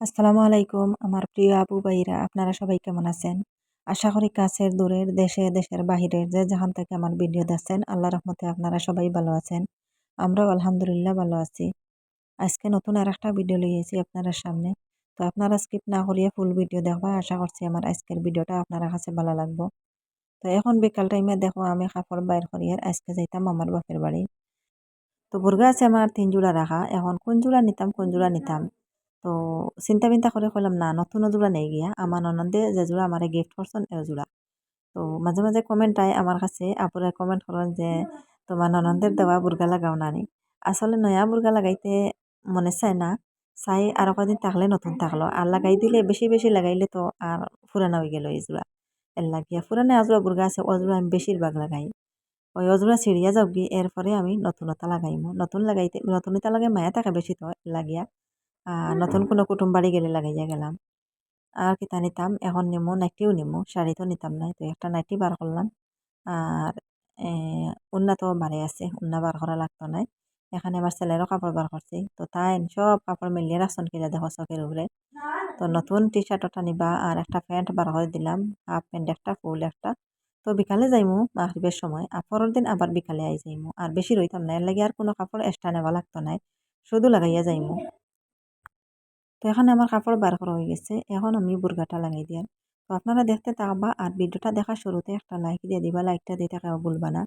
আসসালামু আলাইকুম, আমার প্রিয় আপু ভাইরা, আপনারা সবাই কেমন আছেন? আশা করি কাছের দূরের দেশে, দেশের বাহিরের যে যেখান থেকে আমার ভিডিও দেখছেন আল্লাহ রহমতে আপনারা সবাই ভালো আছেন। আমরাও আলহামদুলিল্লাহ ভালো আছি। আজকে নতুন আর একটা ভিডিও লিয়েছি আপনারা সামনে। তো আপনারা স্কিপ না করিয়ে ফুল ভিডিও দেখবা, আশা করছি আমার আজকের ভিডিওটা আপনারা কাছে ভালো লাগবো। তো এখন বিকাল টাইমে দেখো, আমি কাপড় বাইর করিয়ে আজকে যাইতাম আমার বাপের বাড়ি। তো বুর্গা আছে আমার তিন জোড়া রাখা, এখন কোন জোড়া নিতাম, কোন জোড়া নিতাম? তো চিন্তা বিন্তা করে কইলাম না, নতুন জোড়া নেই গিয়া আমার ননদে যে জোড়া আমার গিফট করছেন এ তো মাঝে মাঝে কমেন্ট আয় আমার কাছে। আপুরা কমেন্ট করেন যে তোমার ননদের দেওয়া বুর্গা লাগাও নানি আসলে নয়া বুর্গা লাগাইতে মনে চায় না। চাই আরও কদিন থাকলে নতুন থাকল আর লাগাই দিলে বেশি বেশি লাগাইলে তো আর ফুরানা হয়ে গেল এই জোড়া এর লাগিয়া ফুরানা আজোড়া বুর্গা আছে অজোড়া আমি বেশিরভাগ লাগাই। ওই অজোড়া ছিঁড়িয়া যাও এরপরে আমি নতুনতা লাগাইমু। নতুন লাগাইতে, নতুনতা লাগাই মায়া থাকে বেশি তো লাগিয়া। নতুন কোনো কুটুম বাড়ি গেলে লাগাইয়া গেলাম। আর কিতা নিতাম, এখন নিমু, নাইটিও নিমু, শাড়ি তো নিতাম নাই তো একটা নাইটি বার করলাম। আর উন্না তো আছে, উন্না বার করা লাগতো নাই এখানে আমার ছেলেরও কাপড় বার করছি। তো তাই সব কাপড় মিলিয়ে রাখছেন কিনা দেখো চকের উপরে। তো নতুন টি শার্ট ওটা নিবা, আর একটা প্যান্ট বার করে দিলাম, হাফ প্যান্ট একটা, ফুল একটা। তো বিকালে যাইমু মাহরিবের সময়, আর পরের দিন আবার বিকালে আই যাইমু। আর বেশি রইতাম না, এর লাগে আর কোনো কাপড় এক্সট্রা নেওয়া লাগতো নাই, শুধু লাগাইয়া যাইমু। তো এখানে আমার কাপড় বার করা হয়ে গেছে। এখন আমি বুর্গাটা লাগাই দিয়ার তো আপনারা দেখতে থাকবা, আর ভিডিওটা দেখার শুরুতে একটা লাইক দিয়ে দিবা লাইকটা দিয়ে থাকা ভুলবা না।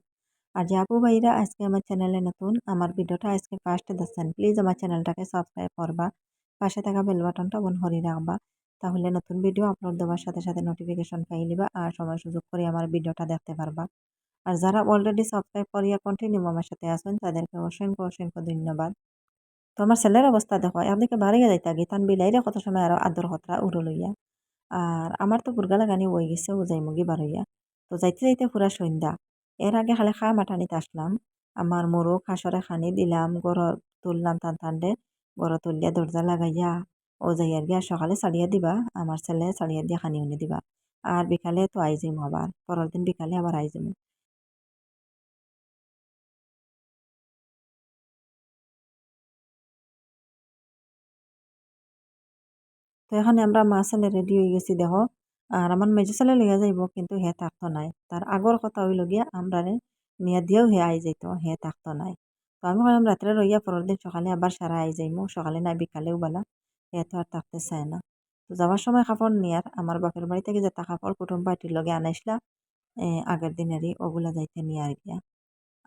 আর যে আপু ভাইরা আজকে আমার চ্যানেলে নতুন, আমার ভিডিওটা আজকে ফার্স্টে দেখছেন প্লিজ আমার চ্যানেলটাকে সাবস্ক্রাইব করবা। পাশে থাকা বেল বাটনটা বন হরি রাখবা। তাহলে নতুন ভিডিও আপলোড দেওয়ার সাথে সাথে নোটিফিকেশন পাই নিবা, আর সময় সুযোগ করে আমার ভিডিওটা দেখতে পারবা। আর যারা অলরেডি সাবস্ক্রাইব করিয়া কন্টিনিউ আমার সাথে আসেন তাদেরকে অসংখ্য অসংখ্য ধন্যবাদ। আমার ছেলের অবস্থা দেখো একদিকে বাড়িয়ে যাইতা গি তান বিলাইরে কত সময় আরও আদর খতরা উড়ো লইয়া। আর আমার তো বুর্গা লাগানি হয়ে গেছে, ও যাই মুগি বারইয়া। তো যাইতে যাইতে পুরা সন্ধ্যা। এর আগে খালি খা মাটানিতে আসলাম। আমার মোরগ খাসরে খানি দিলাম গড় তুললাম টান টানডে গড় তুলিয়া দরজা লাগাইয়া, ও যাইয়ার গিয়া সকালে ছাড়িয়া দিবা, আমার ছেলে ছাড়িয়া দিয়া খানি উনি দিবা। আর বিকালে তো আইজিম আবার পরের দিন বিকালে আবার আই তো এখানে আমরা মা ছেলে রেডি হয়ে গেছি, দেখো। আর আমার মেজো ছেলে লইয়া যাইব, কিন্তু হে থাকতো নাই। তার আগর কথা হইল গিয়া আমরা মেয়া দিয়েও হে আই যাইতো, হে থাকতো নাই। তো আমি কইলাম রাত্রে রইয়া পরের দিন সকালে আবার সারা আই যাইমু, সকালে না বিকালেও বেলা। হে তো আর থাকতে চায় না। তো যাওয়ার সময় কাপড় নিয়ার আমার বাপের বাড়ি থেকে যেটা কাপড় কুটুম পার্টির লগে আনাইছিলা আগের দিনেরই ওগুলা যাইতে নিয়ে আর গিয়া।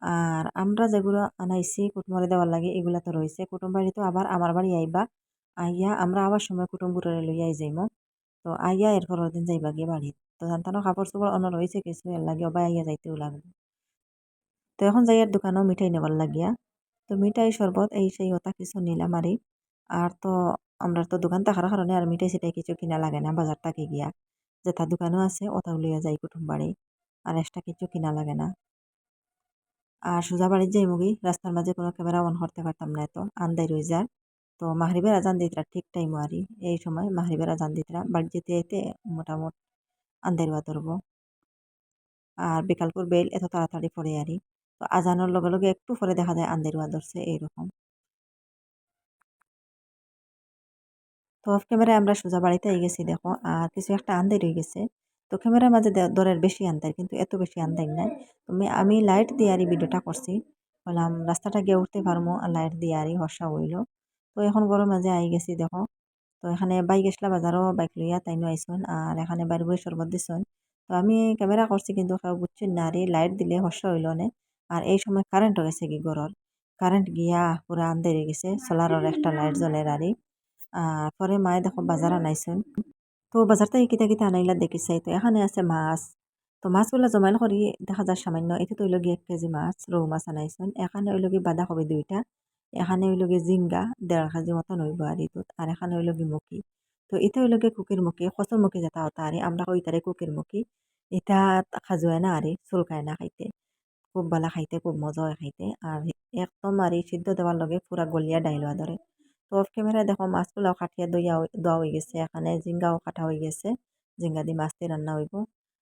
আর আমরা যেগুলো আনাইছি কুটুমরে দেওয়ার লাগে এগুলা তো রয়েছে কুটুম বাড়ি তো আবার আমার বাড়ি আইবা। আইয়া আমরা আবার সময় কুটুমপুরে লইয়া যাইমো। তো আইয়া এর পরের দিন যাইবা গিয়ে বাড়ি তো জানতানো কাপড় চোপড় অন্য রয়েছে কিছু এর লাগে অবা আইয়া যাইতেও লাগবে তো এখন যাইয়ার দোকানও মিঠাই নেবার লাগিয়া। তো মিঠাই শরবত এই সেই ওটা কিছু নিলাম আরই আর তো আমরা তো দোকান থাকার কারণে আর মিঠাই সিটাই কিছু কিনা লাগে না বাজার থেকে গিয়া। যেটা দোকানও আছে ওটাও লইয়া যাই কুটুম বাড়ি আর এক্সট্রা কিছু কিনা লাগে না। আর সোজা বাড়ির যাই মুগি রাস্তার মাঝে কোনো ক্যামেরা অন করতে পারতাম না এত আন্দাই রয়ে যায় তো মাহরিবের আজান দিতরা ঠিক টাইম আরি এই সময় মাহরিবের আজান দিতরা। বাড়ি যেতে যেতে মোটামুটি রোয়া ধরবো। আর বিকালপুর বেল এত তাড়াতাড়ি পড়ে আরি। তো আজানোর লগে লগে একটু পরে দেখা যায় আন্দাই রোয়া ধরছে এইরকম। তো অফ ক্যামেরায় আমরা সোজা বাড়িতে গেছি দেখো। আর কিছু একটা আন্দাই হয়ে গেছে। তো ক্যামেরার মাঝে দরের বেশি আন্দাই কিন্তু এত বেশি আন্দাই নাই। তুমি আমি লাইট দিয়ে আরই ভিডিওটা করছি। বললাম, রাস্তাটা গিয়ে উঠতে পারব আর লাইট দিয়ে আরই হর্ষা হইল। তো এখন গরম মাঝে আই গেছি, দেখো। তো এখানে বাইক গেছিলা বাজারও বাইক লইয়া তাইনো আইসুন আর এখানে বাইরে বই শরবত দিছুন তো আমি ক্যামেরা করছি কিন্তু কেউ না আরে লাইট দিলে হর্ষা হইল না? আর এই সময় কারেন্ট গেছে কি গরর কারেন্ট গিয়া পুরা আন্দাই গেছে সোলারের একটা লাইট জ্বলে আরই আর পরে মায়ে দেখো বাজার আনাইছেন তো বাজার থেকে কিতা কিতা আনাইলা দেখিছাই তো এখানে আছে মাছ। তো মাছগুলো জমাইন করি দেখা যায় সামান্য। এটা তো হইলগি এক কেজি মাছ রৌ মাছ আনাইছেন এখানে হইলগি বাঁধাকপি দুইটা। এখানে হইলগি জিঙ্গা দেড় কেজি মতন আর ইতুত আর এখানে হইলগি মুখি। তো এটা হইলগি কুকির মুখি কচুর মুখি যেটা হতা আরে আমরা কই তারে কুকির মুখি। এটা খাজুয়ায় না আরে চুলকায় না খাইতে। খুব ভালো খাইতে খুব মজা হয় খাইতে। আর একদম আর সিদ্ধ দেওয়ার লগে পুরা গলিয়া ডাইলওয়া ধরে। তো অফ ক্যামেরায় দেখো মাছগুলাও কাটিয়া দইয়া দোয়া হয়ে গেছে। এখানে জিঙ্গাও কাটা হয়ে গেছে। জিঙ্গা দিয়ে মাছ দিয়ে রান্না হইব।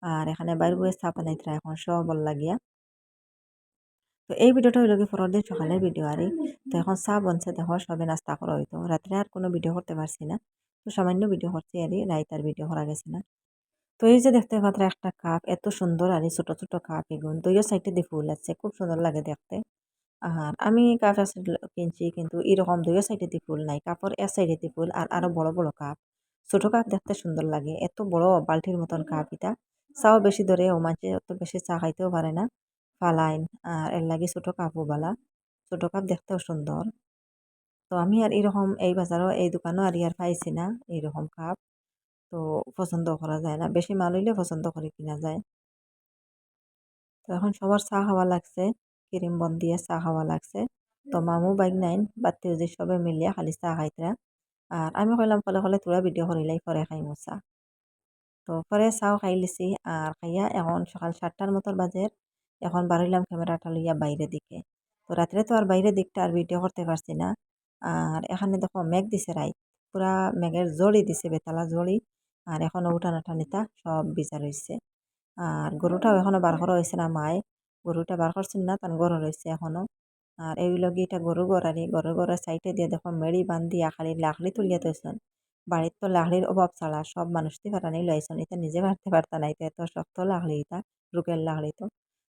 আর এখানে বাইর বয়ে চা বানাইতরা এখন বল লাগিয়া তো এই ভিডিওটা হইল কি পরের দিন সকালের ভিডিও আরই তো এখন চা বনছে, দেখো সবে নাস্তা করা হইতো। রাত্রে আর কোনো ভিডিও করতে পারছি না, তো সামান্য ভিডিও করছি, আর রাইতার ভিডিও করা গেছে না। তো এই যে দেখতে পাত্র একটা কাপ, এত সুন্দর, আর ছোট ছোট কাপ এগুন দুইও সাইডে দিয়ে ফুল আছে খুব সুন্দর লাগে দেখতে। আর আমি কাপ কিনছি, কিন্তু এরকম দুইও সাইডে দিয়ে ফুল নাই, কাপড় এক সাইডে দিয়ে ফুল, আর আরও বড় বড় কাপ। ছোট কাপ দেখতে সুন্দর লাগে, এত বড় বালতির মতন কাপ এটা। চাও বেশি ধরে, ও মাঝে অত বেশি চা খাইতেও পারে না। ফালাইন, আর এর লাগে ছোট কাপও বালা ছোট কাপ দেখতেও সুন্দর। তো আমি আর এরকম এই বাজারও, এই দোকানও আর ইয়ার পাইছি না এইরকম কাপ। তো পছন্দ করা যায় না, বেশি মাল হইলে পছন্দ করে কিনা যায়। তো এখন সবার চা খাওয়া লাগছে, ক্রিম বন দিয়ে চা খাওয়া লাগছে। তো মামু, বাইক নাইন বাত্তি যে সবে মিলিয়া খালি চা খাইতরা। আর আমি কইলাম কলে কলে তোরা ভিডিও করিলাই, পরে খাইমু চা। তো পরে চাও খাই লিছি, আর খাইয়া এখন সকাল সাতটার মতোর বাজের এখন বাড়িলাম ক্যামেরাটা লইয়া বাইরে দিকে। তো রাত্রে তো আর বাইরে দিকটা আর ভিডিও করতে পারছি না। আর এখানে দেখো মেঘ দিছে রাইত। পুরা মেঘের জড়ি দিছে, বেতালা জড়ি আর এখনও উঠানা টানিতা সব বিচার রয়েছে আর গরুটাও এখনও বার করা হয়েছে না, মায়। গরুটা বার করছেন না, তার গরু রয়েছে এখনও আর এই লগে এটা গরু গড়ারি গরু গড়ার সাইডে দিয়ে দেখো মেড়ি বান্ধিয়া খালি লাকড়ি তুলিয়া তৈছেন বাড়ির তো লাকড়ির অভাব ছাড়া সব মানুষ দিয়ে ফাটানি লইছেন। এটা নিজে পারতে পারতা না, এটা এত শক্ত লাকড়ি এটা রুকের লাকড়ি তো।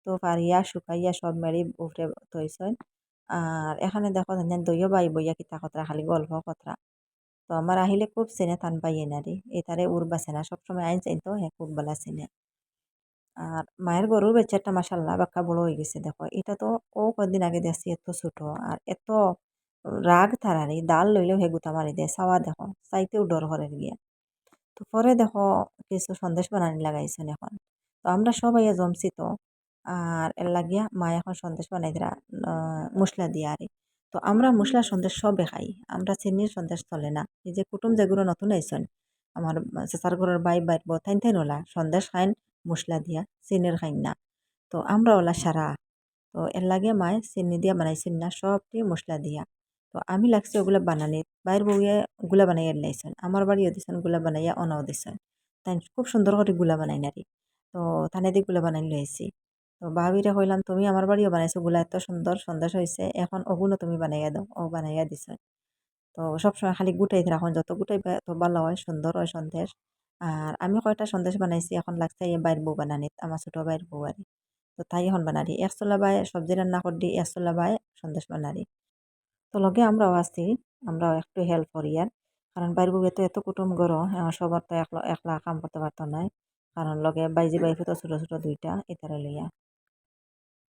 তো পারিয়া, শুকাইয়া সব মেড়ি উপরে তৈছেন আর এখানে দেখো দইও বাই বইয়া কিতা কতরা খালি গল্প কতরা তো আমার আহিলে খুব চেনে টান পাই এনারি এটারে উড়বা চেনা সবসময় আইন চাইতো হ্যাঁ খুব বেলা চেনে। আর মায়ের গরুর বাচ্চাটা মাসাল্লাহ বাক্কা বড় হয়ে গেছে দেখো। এটা তো ও কদিন আগে দেখছি এত ছোট আর এত রাগ থারারি ডাল লইলেও হে গুতা মারি দেয় চাওয়া দেখো, চাইতেও ডর করে গিয়া। তো পরে দেখো, কিছু সন্দেশ বানানি লাগাইছেন এখন। তো আমরা সবাই জমছি তো। আর এর লাগিয়া মা এখন সন্দেশ বানাই দিরা মশলা দিয়ে আরে। তো আমরা মশলা সন্দেশ সবে খাই আমরা চিনির সন্দেশ চলে না। এই যে কুটুম যেগুলো নতুন আইসন আমার চেঁচার ঘরের বাই বাইর থাইন থাইন ওলা সন্দেশ খাইন মশলা দিয়া চিনির খাইন না। তো আমরা ওলা সারা তো এর লাগে মায় চিনি দিয়া বানাইছেন না সবটি মশলা দিয়া। তো আমি লাগছে ওগুলা বানানি বাইর বউয়ে গুলা বানাইয়া লাইছেন আমার বাড়িও দিছেনগুলা বানাইয়া অনাও দিছেন। তাই খুব সুন্দর করে গুলা বানাই নারি তো থানে দিয়ে গুলা বানাই লইছি। তো ভাবিরে কইলাম, তুমি আমার বাড়িও বানাইছো, গুলা এত সুন্দর, সন্দেশ হয়েছে এখন ওগুলো তুমি বানাইয়া দাও, ও বানাইয়া দিছ। তো সবসময় খালি গুটাই রাখুন, যত গুটাইবে তো ভালো হয়, সুন্দর হয় সন্দেশ। আর আমি কয়টা সন্দেশ বানাইছি, এখন লাগছে বাইর বউ বানানিত, আমার ছোটো বাইর বউ আর তো তাই এখন বানারি, এক চোলা বাই সবজি রান্না করে দিই এক চোলা বাই সন্দেশ বানারি। তো লগে আমরাও আছি, আমরাও একটু হেল্প করি আর। কারণ বাইর বউ তো এত কুটুম গরো সবার তো একলা একলা কাম করতে পারতো না কারণ লগে বাইজি বাইফে তো ছোটো ছোটো দুইটা এটারে লইয়া।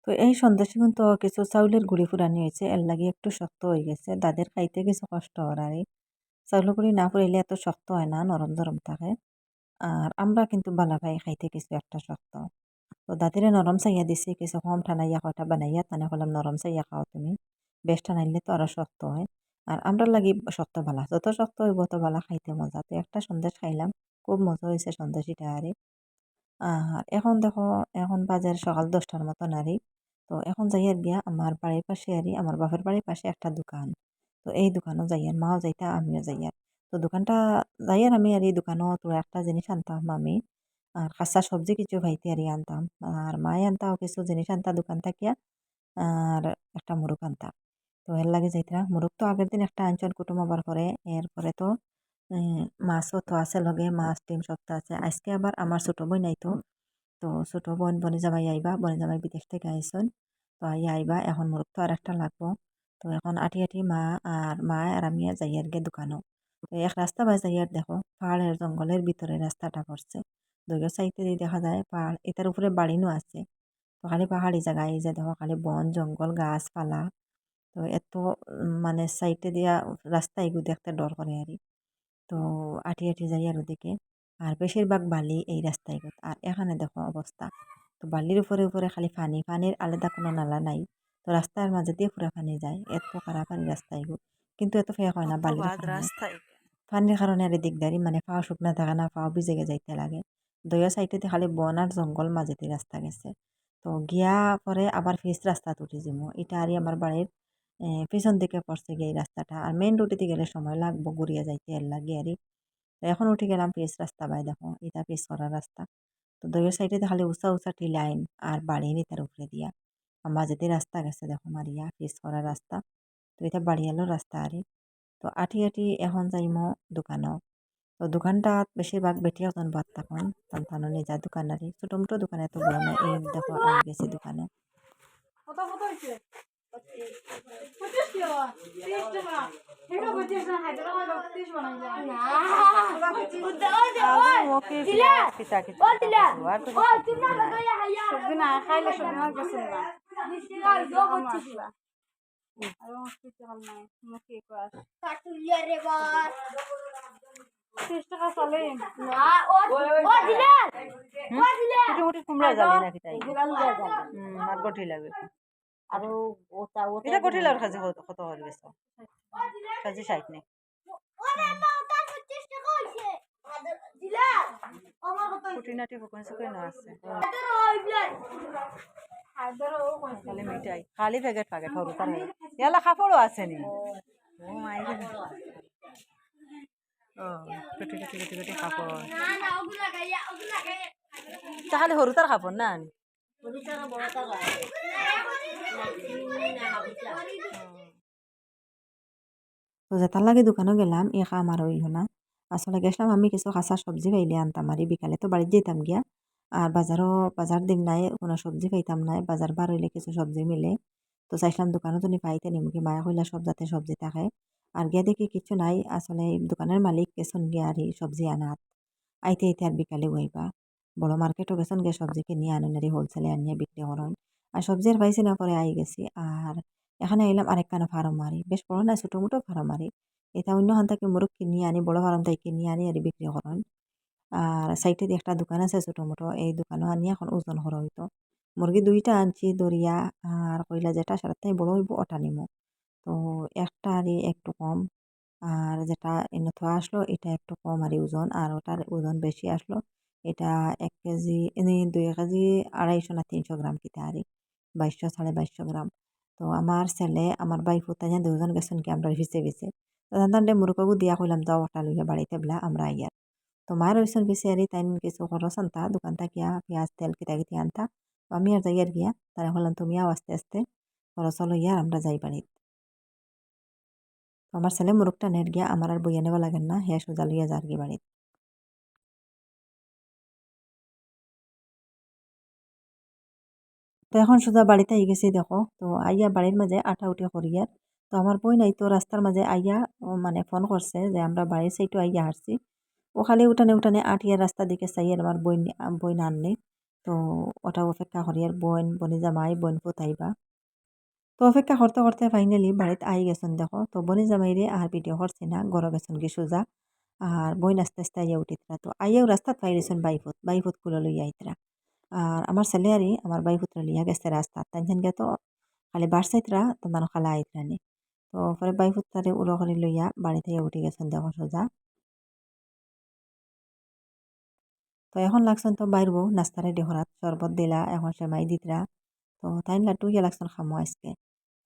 তো এই সন্দেশে কিন্তু কিছু চাউলের গুঁড়ি ফুরানি হয়েছে, এর লাগে একটু শক্ত হয়ে গেছে। দাদের খাইতে কিছু কষ্ট হওয়ার আর চাউলের গুঁড়ি না ফুরাইলে এত শক্ত হয় না, নরম নরম থাকে। আর আমরা কিন্তু বালা ভাই খাইতে কিছু একটা শক্ত। তো দাদিরে নরম চাইয়া দিছি, কিছু কম ঠানাইয়া কয়টা বানাইয়া, তানে বললাম নরম চাইয়া খাও তুমি। বেশ ঠানাইলে তো আরও শক্ত হয়। আর আমরা লাগি শক্ত বালা, যত শক্ত হইব তত বালা খাইতে মজা। তো একটা সন্দেশ খাইলাম, খুব মজা হয়েছে সন্দেশ এটা আরে। আর এখন দেখো, এখন বাজার সকাল দশটার মতো নারী তো এখন যাইয়ার গিয়া আমার বাড়ির পাশে আরই আমার বাপের বাড়ির পাশে একটা দোকান। তো এই দোকানও যাইয়ার, মাও যাইতা, আমিও যাইয়ার। তো দোকানটা যাইয়ার আমি আর এই দোকানও তো একটা জিনিস আনতাম আমি। আর কাঁচা সবজি কিছু ভাইতে আর আনতাম। আর মায়ে আনতাও কিছু জিনিস আনতা, দোকান থাকিয়া। আর একটা মুরগ আনতাম তো এর লাগে যাইতরা মুরগ তো আগের দিন একটা আঞ্চল কুটুম আবার করে এরপরে তো মাছও তো আছে লগে, মাছ, ডিম সব তো আছে। আজকে আবার আমার ছোটো বই নাই তো তো ছোটো বোন, বনে জামাই আইবা, বনে জামাই বিদেশ থেকে আইসন। তো আই আইবা, এখন মোর তো আর একটা লাগবো। তো এখন আটি আটি মা আর মা আর আমি যাইয়ার গে দোকানও তো এক রাস্তা বাই আর দেখো, পাহাড়ের জঙ্গলের ভিতরে রাস্তাটা পড়ছে। দুইটা সাইডে দিয়ে দেখা যায় পাহাড়, এটার উপরে বাড়িনও আছে। তো খালি পাহাড়ি জায়গা, এই যে দেখো খালি বন, জঙ্গল, গাছপালা। তো এত মানে সাইডে দিয়া রাস্তা এগুলো দেখতে ডর করে আর তো আটি আটি যাই আর ওদিকে। আর বেশিরভাগ বালি এই রাস্তায় আর এখানে দেখো অবস্থা। তো বালির উপরে উপরে খালি পানি। পানির আলাদা কোনো নালা নাই। তো রাস্তার মাঝে দিয়ে পুরা পানি যায়। এত খারাপ পানি রাস্তায় গো। কিন্তু এত ফেক হয় না বালির রাস্তায় পানির কারণে আর দিকদারি মানে পাও শুকনা থাকে না পাও ভিজে যাইতে লাগে। দয়া সাইডে খালি বন আর জঙ্গল মাঝেতে রাস্তা গেছে। তো গিয়া পরে আবার ফিস রাস্তা উঠে যাব এটা আর আমার বাড়ির পিছন দিকে পড়ছে গিয়ে এই রাস্তাটা। আর মেন রুটিতে গেলে সময় লাগবো। ঘুরিয়ে যাইতে এর লাগে আর এখন উঠে গেলাম পিস রাস্তা বাই দেখো, এটা পিস করা রাস্তা। তো দুইয়ের সাইডে খালি উঁচা উঁচা টি লাইন আর বাড়ি নি তার উপরে দিয়া মাঝেতে রাস্তা গেছে দেখো মারিয়া, পিস করা রাস্তা। তো এটা বাড়ি এলো রাস্তা আরে। তো আঠি আঠি এখন যাইমো দোকানও। তো দোকানটা বেশিরভাগ বেটি এখন বাদ তখন তান নিজা দোকানারি ছোটো মোটো দোকানে এত বড় না, এই দেখো আমি গেছি দোকানে। খাইলে সবজি পছন্দ না কুমড়া যাবে নাকি তাই আর গঠি লাগবে আৰু ওটা ওটা এটা লাগবে খাজি কত হল গেছ খাজি ষাট নে কুটি নাটি ফুকন সুকন আছে? খালি মিঠাই খালি প্যাকেট প্যাকেট সৰু তাৰ ইয়ালে কাপড়ো আছে নি? কুটি কুটি কুটি কুটি তাহলে সৰু তাৰ কাপড় না আনি তো যেটার লাগে দোকানও গেলাম এ কাম আর হইল না আসলে গেছিলাম, আমি কিছু কাঁচা সবজি পাইলে আনতাম আর বিকালে তো বাড়িতে যেতাম গিয়া। আর বাজারও বাজার দিন নাই, কোনো সবজি পাইতাম নাই বাজার বার হইলে কিছু সবজি মিলে। তো চাইছিলাম দোকানও তুমি পাইতে নিমকি মায়া কইলা সব যাতে সবজি থাকে। আর গিয়া দেখি কিছু নাই আসলে দোকানের মালিক গেছন গিয়া আর সবজি আনাত। আইতে আইতে আর বিকালে হইবা বড় মার্কেটও গেছন গিয়ে সবজি কিনিয়ে আনেন আর হোলসেলে আনিয়ে বিক্রি করেন। আর সবজির পাইছি না পরে আই গেছি। আর এখানে এলাম আরেকখানা ফার্ম মারি। বেশ বড় না, ছোটো মোটো ফার্ম মারি। এটা অন্য হান থেকে মুরগ কিনিয়ে আনি, বড় ফার্ম থেকে কিনিয়ে আনি আর বিক্রি করেন। আর সাইডে একটা দোকান আছে ছোটো মোটো। এই দোকানও আনি এখন ওজন করা হইতো মুরগি দুইটা আনছি দরিয়া আর কইলা যেটা থেকে বড় হইব ওটা নিমো। তো একটা আর একটু কম। আর যেটা এনে থোয়া আসলো, এটা একটু কম আর ওজন। আর ওটার ওজন বেশি আসলো। এটা এক কেজি দুই কেজি আড়াইশো না তিনশো গ্রাম কিতা আরি বাইশশো সাড়ে বাইশশো গ্রাম। তো আমার ছেলে, আমার বাই ফুতাইয়া দুজন গেছেন কি আমরা ভিসে ভিসে তো তান্ডে দিয়া কইলাম, দাও ওটা লইয়া বাড়িতে বলা, আমরা আইয়ার তো মায়ের হইছেন বিচারি তাই কিছু খরচ আনতা, দোকান থাকিয়া পেঁয়াজ, তেল কিতা কিতি আনতা। তো আমি আর যাইয়ার গিয়া তারা বললাম তুমিও আস্তে আস্তে খরচ লইয়া আর আমরা যাই বাড়িত তো আমার ছেলে মুরগটা নেট গিয়া আমার আর বইয়া নেওয়া লাগেন না হে সোজা লইয়া যার গিয়ে বাড়িত তো এখন সোজা বাড়িতে আই গেছি দেখো। তো আইয়া বাড়ির মাঝে আঠা উঠে করিয়ার তো আমার বই নাই, তো রাস্তার মাঝে আইয়া মানে ফোন করছে যে আমরা বাড়ির সাইটও আইয়া হারছি খালি উঠানে উঠানে আটিয়া রাস্তা দিকে চাইয়ার আমার বই বই আনলে। তো ওটা অপেক্ষা করিয়ার বোন, বনি জামাই, বোন ফুতাইবা তো অপেক্ষা করতে করতে ফাইনালি বাড়িতে আই গেছেন দেখো। তো বনি জামাইরে আর ভিডিও করছি না গড় গেছেন কি সোজা। আর বইন আস্তে আস্তে আইয়া উঠিতরা তো আইয়াও রাস্তাত পাইরেছেন বাইফুত বাইফুত কুলো লইয়া আইতরা আর আমার ছেলে আরই আমার বাইফুতরা লিয়া গেছে রাস্তাত তাইন গে তো খালি বাড়সাইতরা তোমার খালা আইতরানি তো পরে বাইফুতারে উড়ো করে লইয়া বাড়িতে উঠে গেছেন দেখো সোজা। তো এখন লাগছেন তো বাইরবো নাস্তা রেডি করাত শরবত দিলা, এখন সেমাই দিতরা। তো তাইন লাটু গিয়ে লাগছেন খামো আজকে।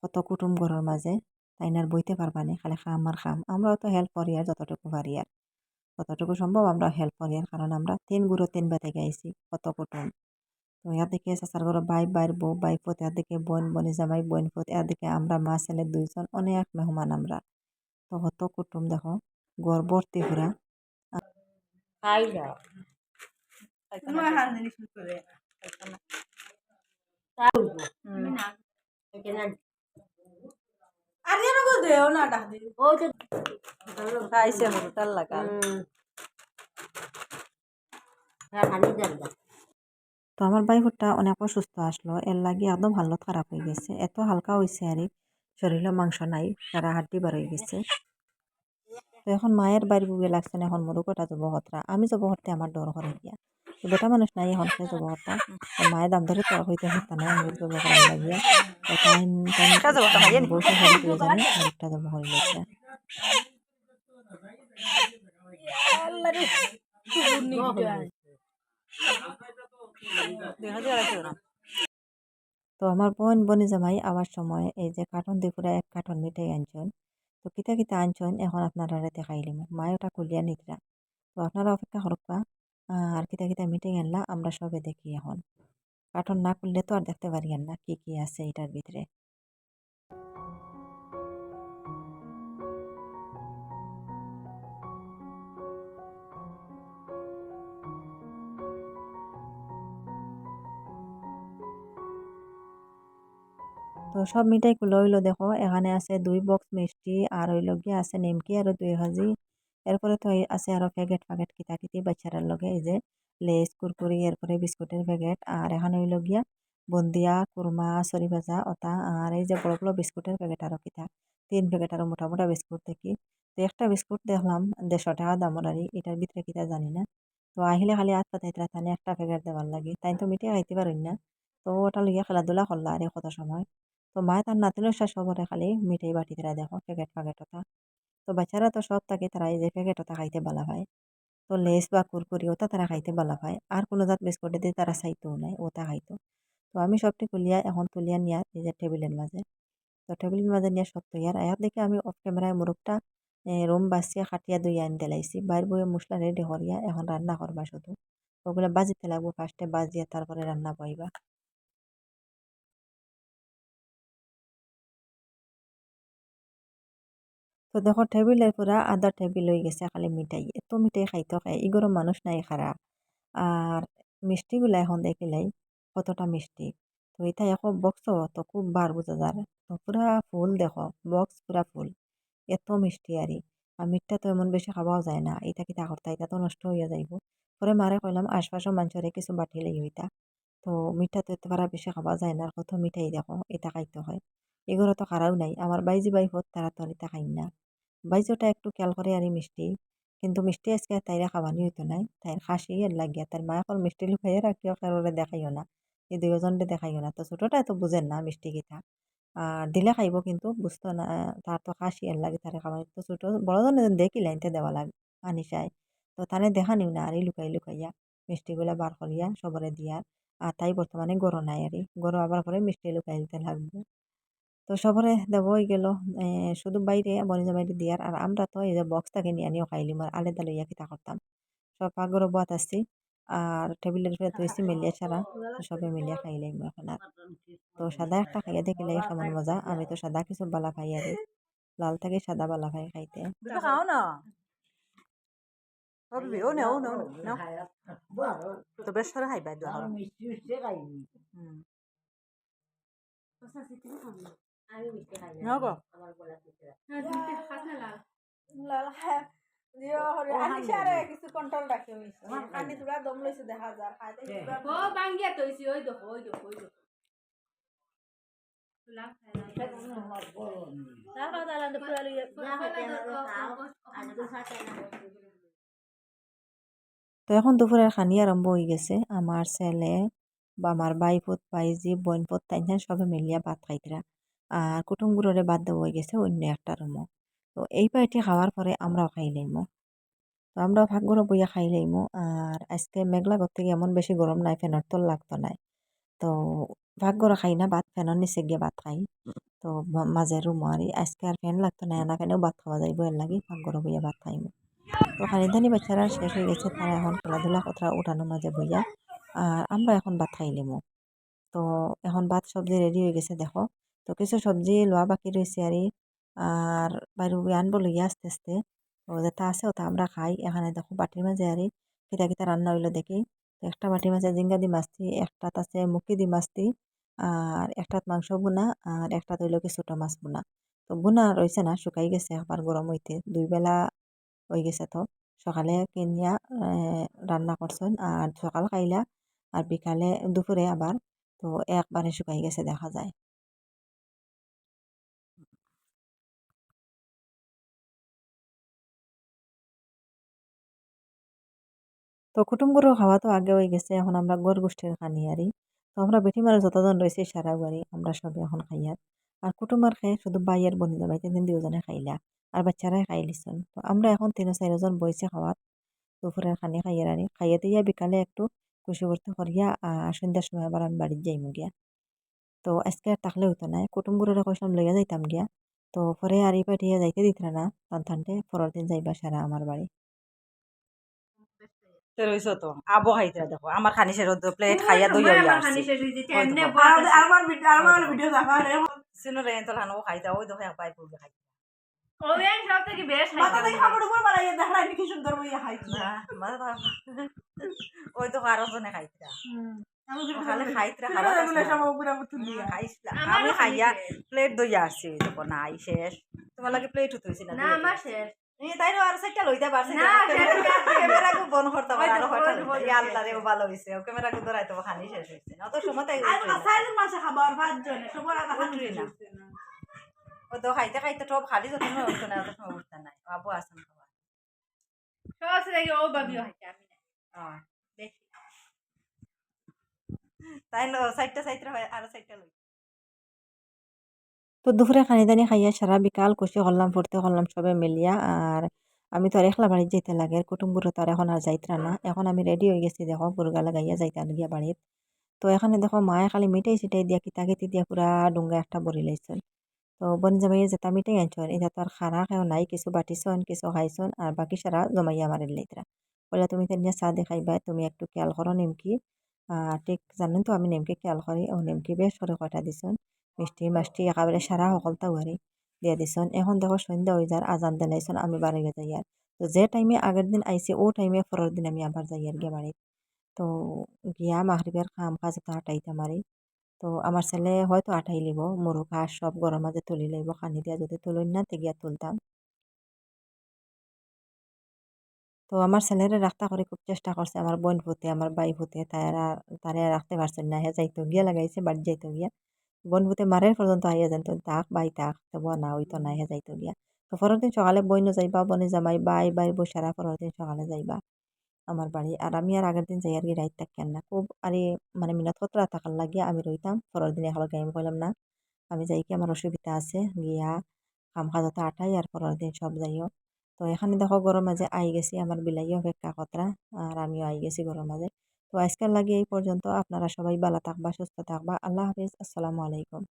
কত কুটুম ঘরের মাঝে তাইন আর বইতে পারবানি খালি খাম আর খাম। আমরাও তো হেল্প করি আর যতটুকু পারি আর। যতটুকু সম্ভব আমরা হেল্প করি আর, কারণ আমরা তিন গুঁড়ো তিন বেতে গাইছি কত কুটুম। তো ইয়ার দিকে চাচার ঘরে বাই বাইর বউ বাই ফুত এর দিকে বোন বনি জামাই বোন ফুত এর দিকে আমরা মা ছেলে দুইজন অনেক মেহমান আমরা। তো কত কুটুম দেখো গড় ভর্তি পুরা খাই দাও এখানে ওই তো খাইছে হরতাল লাগা হুম। হ্যাঁ খালি জায়গা তো আমার বাইফুটটা অনেক অসুস্থ আসলো এর লাগে একদম হালত খারাপ হয়ে গেছে। এত হালকা হয়েছে আর শরীরে মাংস নাই সারা হাড্ডি বার হয়ে গেছে। তো এখন মায়ের বাড়ি বুকে লাগছে না এখন মোরও কটা যাব হতরা আমি যাব হতে আমার ডর করে গিয়া। বেটা মানুষ নাই এখন সে যাব হতা মায়ের দাম ধরে তো হইতে হতা না আমি যাব করার লাগিয়া টাইম টাইম বসে হরি তুলে জানি আরেকটা যাব হয়ে গেছে তো আমার বোন, বনি জামাই আবার সময় এই যে কার্টন দিয়ে এক কার্টন মিঠাই আনছেন। তো কিতা কিতা আনছেন এখন আপনারা দেখাইলিম মায় ওটা খুলিয়া নিতরা তো আপনারা অপেক্ষা করবা আর কিতা কিতা মিঠাই আনলা, আমরা সবে দেখি এখন। কার্টন না খুললে তো আর দেখতে পারি না কি কি আছে এটার ভিতরে। তো সব মিঠাই খুলে হইল দেখো, এখানে আছে দুই বক্স মিষ্টি আর হইল গিয়ে আছে নিমকি আর দুই ভাজি। এরপরে তো আছে আরও প্যাকেট প্যাকেট কিতা কিতি বাচ্চারার লগে, এই যে লেস, কুরকুরি, এরপরে বিস্কুটের প্যাকেট আর এখানে হইল গিয়া বন্দিয়া, কুরমা, সরি ভাজা ওটা আর এই যে বড় বড় বিস্কুটের প্যাকেট আরও কিতা, তিন প্যাকেট আরও মোটা মোটা বিস্কুট দেখি। তো একটা বিস্কুট দেখলাম দেড়শো টাকা দামের আর এটার ভিতরে কিতা জানি না। তো আহিলে খালি হাত পাতাইতরা তানে একটা প্যাকেট দেওয়ার লাগে তাই তো মিঠাই খাইতে পারেন না। তো ওটা লইয়া খেলাধুলা করলা আর কত সময়। তো মা তার নাতিনের শেষ খবরে খালি মিঠাই বাটি তারা দেখো প্যাকেট প্যাকেট ওটা। তো বাচ্চারা তো সব থাকে তারা এই যে প্যাকেট ওটা খাইতে বালা পায় তো লেস বা কুরকুরি ওটা তারা খাইতে বালা পায় আর কোনো জাত বিস্কুটে দিয়ে তারা চাইতেও নাই ওটা খাইতো। তো আমি সবটি তুলিয়া, এখন তুলিয়া নিয়া এই যে টেবিলের মাঝে। তো টেবিলের মাঝে নিয়ে সব তৈয়ার আয়াত দেখে আমি অফ ক্যামেরায় মুরুখটা রুম বাসিয়া খাটিয়া দইয়া আনতে লাইছি বাইর বইয়ে মশলা রেডি করিয়া এখন রান্না করবা শুধু। ওগুলো বাজিতে লাগবো ফার্স্টে বাজিয়া, তারপরে রান্না বইবা তো দেখো টেবিলের পুরা আধা টেবিল হয়ে গেছে, খালি মিঠাই। এত মিঠাই খাইতে খাই এগুলো মানুষ নাই খারা আর মিষ্টিগুলা এখন দেখিলাই, কতটা মিষ্টি। তো এটা এখন বক্স তো খুব বার বোঝা যার তো পুরা ফুল দেখো বক্স পুরা ফুল। এত মিষ্টি আরি আর মিঠটা তো এমন বেশি খাওয়াও যায় না। এটা কিতা করতা এটা তো নষ্ট হইয়া যাইব। পরে মারে কইলাম আশপাশের মানুষরে কিছু বাটি লই হইতা তো মিঠা তো এত পারা বেশি খাওয়া যায় না, কত মিঠাই দেখো এটা খাইতে হয়। এগুলো তো খারাও নাই। আমার বাইজি বাই তারা তো এটা খাই না। বাইজোটা একটু খেয়াল করে আর মিষ্টি। কিন্তু মিষ্টি আজকে তাইরা খাওয়ানি হইতো নাই। তাইর খাসি এর লাগিয়া। তার মা এখন মিষ্টি লুকাইয়া রাখিও কারোরে দেখাইও না। এই দুইজনরে দেখাইও না। তো ছোটটা তো বুঝেন না মিষ্টি কিতা আর দিলে খাইব কিন্তু বুঝতো না। তার তো খাসি এর লাগে তারে খাওয়ানি তো ছোট বড়জনে দেখি লাইনতে দেওয়া লাগে আনিসায় তো তানে দেখা নিও না আর লুকাই লুকাইয়া। মিষ্টিগুলা বার করিয়া সবরে দিয়া আর তাই বর্তমানে গরো নাই আর গরো আবার পরে মিষ্টি লুকাই দিতে লাগবে। তো সবরে দেবই গেল শুধু বাইরে বনি বাইরে দিয়ার। আর আমরা তো এই যে বক্সটাকে নিয়ে নিয়েও খাইলিম আর আলাদা লইয়া কিতা করতাম। সব পাগরও বাত আসছি আর টেবিলের উপরে তৈছি মিলিয়ে ছাড়া তো সবে মিলিয়ে খাইলাম এখন আর। তো সাদা একটা খাইয়া দেখিলাই কেমন মজা। আমি তো সাদা কিছু বালা খাই আর লাল থাকে সাদা বালা খাই খাইতে। খাও না? আমি মিষ্টি খাই না। গো। আমার গলা দিতে লাল। খায় জিও হরে আনি সারে কিছু কন্ট্রোল রাখে হইছে আনি তুলা দম লইছে দেখা যায় খাইতে ও বাঙ্গিয়া তৈছি ওই দেখো ওই দেখো ওই দেখো। তুলা যা হইতে হবে খাও। আর তো না। তো এখন দুপুরের খানি আরম্ভ হয়ে গেছে। আমার ছেলে বা আমার বাইপুত বাইজি বোনপুত তাইন সবে মিলিয়া ভাত খাইতরা। আর কুটুমগুলোরে বাদ দেওয়া হয়ে গেছে অন্য একটা রুমও। তো এই পাইটি খাওয়ার পরে আমরাও খাই লাইমো। তো আমরাও ভাগ ভাগগুলো বইয়া খাই লাইমো। আর আজকে মেঘলা করতে গিয়ে এমন বেশি গরম নাই ফ্যানের তোল লাগতো নাই। তো ভাগ ভাগগুলো খাই না ভাত ফ্যানের নিচে গিয়ে ভাত খাই। তো মাঝে রুমও আর আজকে আর ফ্যান লাগতো না না ফ্যানেও ভাত খাওয়া যাইব এর লাগি ভাগগুলো বইয়া ভাত খাইমো। তো খানিদানি বাচ্চারা শেষ হয়ে গেছে, তারা এখন খেলাধুলা কথা উঠানোর মাঝে বইয়া। আর আমরা এখন ভাত খাইলিমো তো এখন ভাত সবজি রেডি হয়ে গেছে, দেখো। তো কিছু সবজি লোয়া বাকি রয়েছে আর আর বাইরে বই আনব লইয়া আস্তে আস্তে। যেটা আছে ওটা আমরা খাই। এখানে দেখো বাটির মাঝে আর কিতা কিতা রান্না হইল দেখি। একটা বাটির মাঝে জিঙ্গা দি মাছটি, একটাত আছে মুখি দি মাছটি, আর একটাত মাংস বোনা আর একটা হইল কি ছোটো মাছ বোনা তো বোনা রয়েছে না, শুকাই গেছে একবার গরম হইতে। দুই বেলা হয়ে গেছে তো। সকালে কিনিয়া রান্না করছেন। আর সকাল খাইলা, আর বিকালে দুপুরে আবার। তো একবারে শুকাই গেছে দেখা যায়। তো কুটুমগুলো খাওয়া তো আগে হয়ে গেছে, এখন আমরা গড় গোষ্ঠীর খানি আরি তো আমরা বেটি মারা যতজন রয়েছে সারা বাড়ি আমরা সবে এখন খাইয়ার আর কুটুমার খাই শুধু বাইয়ের বনি যাবাই তিন দুজনে খাইলা, আর বাচ্চারাই খাই লিছেন তো আমরা এখন তিন চারজন বইছে খাওয়ার দুপুরের খানি খাইয়ার আনি। খাইয়ে দিয়া বিকালে একটু খুশি করতে করিয়া সন্ধ্যার সময় আবার আমি বাড়ির যাইমু গিয়া। তো আজকে আর থাকলে হইতো না কুটুমগুলোরে কইসাম লইয়া যাইতাম গিয়া। তো পরে আর পাঠিয়ে যাইতে দিত না। টান টানটে পরের দিন যাইবা সারা আমার বাড়ি রইছ তো আবো খাইতে দেখো আমার খানি শেষ হতো প্লেট খাইয়া দই হইয়া আসছে। এমনি আমার ভিডিও আমার ভিডিও দেখা রে সিনো রে তো খানো খাইতা ওই দেখো এক বাইর পড়বে খাইতে। সব থেকে বেশ মাথা দেখি খাবার উপর বানাই দেখা আমি কি সুন্দর বইয়া তো ওই তো আরও জনে খাইতা। খালি খাইতরা খাবার খাইছিলাম আমি খাইয়া প্লেট দইয়া আসছি দেখো নাই শেষ। তোমার লাগে প্লেট উঠেছি না না আমার শেষ। আর লইতে পারছি না, ক্যামেরা কো বন্ধ করতে পারে আরও হয়তো, হয়তো হয়তো, আল্লাহ রে ভালো হইছে ক্যামেরা কো ধরাই তো খানি শেষ হইছে না অত সময় তাই উঠরি না। ও তো খাইতে খাইতে টপ খালি যত সময় উঠতো না অত সময় উঠতে নাই। বাবু আসেন খাবার সহজ লাগে ও বাবিও হাইতে আমি না হ্যাঁ বেশি তাই সাইডটা সাইডটা হয় আর সাইডটা লই তো দুপুরে খানি দানি খাইয়া সারা বিকাল খুশি করলাম ফুর্তি করলাম সবে মিলিয়া আর আমি তো আর একলা বাড়িতে যেতে লাগে কুটুম্বুরও তো আর এখন আর যাইতরা না। এখন আমি রেডি হয়ে গেছি, দেখো বুর্গা লাগাইয়া যাইতে গিয়া বাড়িত। তো এখানে দেখো, মায়ে খালি মিঠাই সিটাই দিয়া কিতা কিতি দিয়া পুরা ডুঙ্গা একটা বরি লাইছন। তো বন জামাইয়া যেটা মিঠাই আনছন এটা তো আর খারা খেও নাই, কিছু বাটিছন, কিছু খাইছন, আর বাকি সারা জমাইয়া মারি লাইতরা। বলে, তুমি তো নিয়ে চা দেখাইবা, তুমি একটু খেয়াল করো নিমকি। ঠিক জানেন তো আমি নিমকি খেয়াল করি ও নিমকি বেশ করে কয়টা দিছন। মিষ্টি মাষ্টি একেবারে সারা সকলটা উয়ারি দিয়ে দিছন। এখন দেখো সন্ধ্যা হয়ে যার আজান দিলাইছন আমি বাড়ি যাই আর তো যে টাইমে আগের দিন আইছি ও টাইমে পরের দিন আমি আবার যাই আর গিয়ে বাড়িত তো গিয়া মাহরিবের কাম কাজ তো মারি তো আমার ছেলে হয়তো আটাই লিব মুরু ঘাস সব গরম মাঝে তুলি লইব খানি দিয়া যদি তুলুন না তে গিয়া তুলতাম। তো আমার ছেলেরে রাখতা করে খুব চেষ্টা করছে, আমার বোন ফুতে আমার বাই ফুতে তারা তারে রাখতে পারছেন না। হে যাইতো গিয়া লাগাইছে বাড়ি যাইতো গিয়া। বোন ফুতে মারের পর্যন্ত আইয়া যেন তাক বাই তাক তবু না হইতো না, হে যাইতো গিয়া। তো পরের দিন সকালে বইনও যাইবা বনে জামাই, বাই বাই বসারা পরের দিন সকালে যাইবা আমার বাড়ি। আর আমি আর আগের দিন যাই আর কি রাইত থাকেন না। খুব আরে মানে মিনাত কতরা থাকার লাগিয়া আমি রইতাম, পরের দিন এখলকে আমি কইলাম না। আমি যাই কি আমার অসুবিধা আছে, গিয়া কাম কাজতে আটাই আর পরের দিন সব যাইও। তো এখানে দেখো গরম মাঝে আই গেছি আমার বিলাইও অপেক্ষা কতরা আর আমিও আই গেছি গরম মাঝে। তো আজকাল লাগে এই পর্যন্ত, আপনারা সবাই ভালো থাকবা, সুস্থ থাকবা, আল্লাহ হাফিজ, আসসালামু আলাইকুম।